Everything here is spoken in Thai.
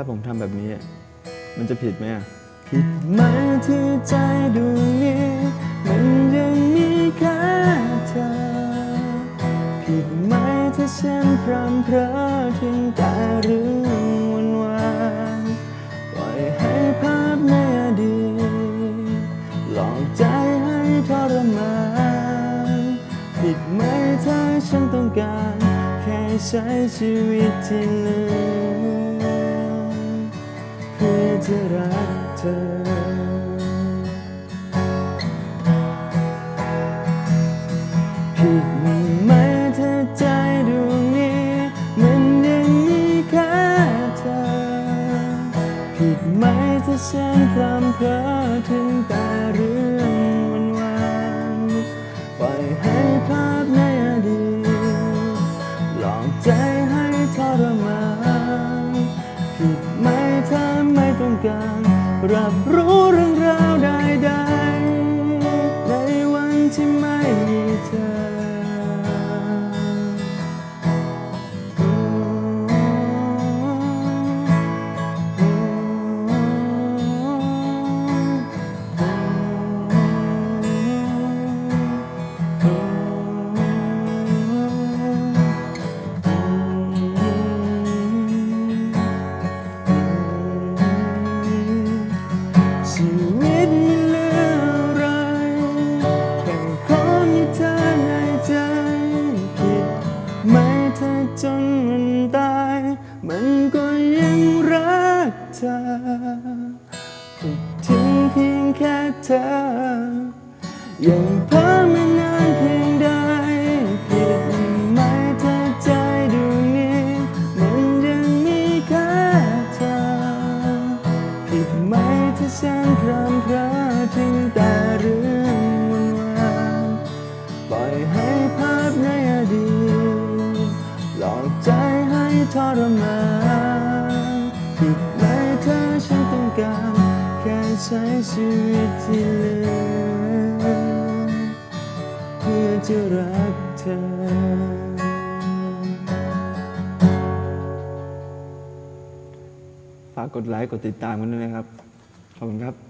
ถ้าผมทำแบบนี้ มันจะผิดไหมผิดไหมที่ใจดวงนี้มันยังมีค่าเธอ ผิดไหมที่ฉันพรำเพรอถึงแต่เรื่องวันวานปล่อยให้ภาพในอดีตหลอกใจให้ทรมานผิดไหมถ้าฉันต้องการ แค่ใช้ชีวิตที่เหลือ เพื่รักเธอผิดไหมเธอใจดวงนี้มันยังมีค่าเธอ ผิดไหมถ้าฉันพรำเพอถึงแต่รื่ รับรู้เรื่องราวใดๆในวันที่ไม่มีเธอ ไหมถ้าจนมันตาย มันก็ยังรักเธอคิดถึงเพียงแค่เธอ ยังเพ้อไม่นานเพียงใดผิดไหมถ้าใจดวงนี้ มันยังมีแค่เธอผิดไหมที่ฉันพรำเพรอถึงแต่เรื่อง ทรมานผิดไหมถ้าฉันต้องการแค่ใช้ชีวิตที่เหลือเพื่อจะรักเธอฝากกดไลค์ กดติดตามกันด้วยนะครับ ขอบคุณครับ